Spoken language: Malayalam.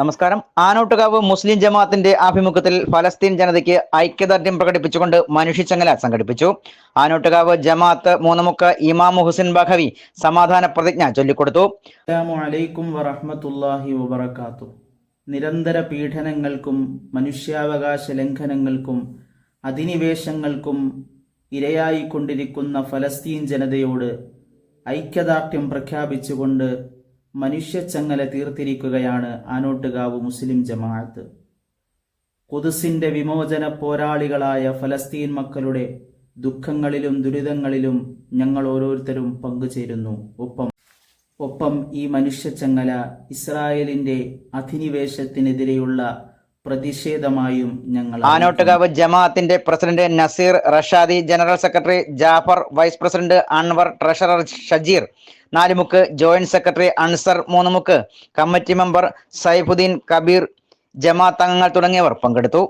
നമസ്കാരം. ആനോട്ടുകാവ് മുസ്ലിം ജമാഅത്തിന്റെ ആഭിമുഖ്യത്തിൽ ഫലസ്തീൻ ജനതയ്ക്ക് ഐക്യദാർഢ്യം പ്രകടിപ്പിച്ചുകൊണ്ട് മനുഷ്യച്ചങ്ങല സംഘടിപ്പിച്ചു. ആനോട്ടുകാവ് ജമാഅത്ത് മൂന്നുമുക്ക് ഇമാം ഹുസൈൻ ബഖവി സമാധാന പ്രതിജ്ഞ ചൊല്ലിക്കൊടുത്തു. അലൈക്കും വറഹ്മത്തുള്ളാഹി വബറകാത്തു. നിരന്തര പീഡനങ്ങൾക്കും മനുഷ്യാവകാശ ലംഘനങ്ങൾക്കും അധിനിവേശങ്ങൾക്കും ഇരയായിക്കൊണ്ടിരിക്കുന്ന ഫലസ്തീൻ ജനതയോട് ഐക്യദാർഢ്യം പ്രഖ്യാപിച്ചുകൊണ്ട് മനുഷ്യച്ചങ്ങല തീർത്തിരിക്കുകയാണ് ആനോട്ടുകാവ് മുസ്ലിം ജമാഅത്ത്. കുതിസിന്റെ വിമോചന പോരാളികളായ ഫലസ്തീൻ മക്കളുടെ ദുഃഖങ്ങളിലും ദുരിതങ്ങളിലും ഞങ്ങൾ ഓരോരുത്തരും പങ്കുചേരുന്നു. ഒപ്പം ഒപ്പം ഈ മനുഷ്യച്ചങ്ങല ഇസ്രായേലിന്റെ അധിനിവേശത്തിനെതിരെയുള്ള പ്രതിഷേധമായും ഞങ്ങൾ ആനോട്ടുകാവ് ജമാഅത്തിന്റെ president Naseer Rashadi general secretary Jafar vice president Anwar treasurer Shajeer Nalumukku joint secretary Ansar Moonnumukku committee member Saifuddin Kabeer ജമാഅത്ത് അംഗങ്ങൾ തുടങ്ങിയവർ പങ്കെടുത്തു.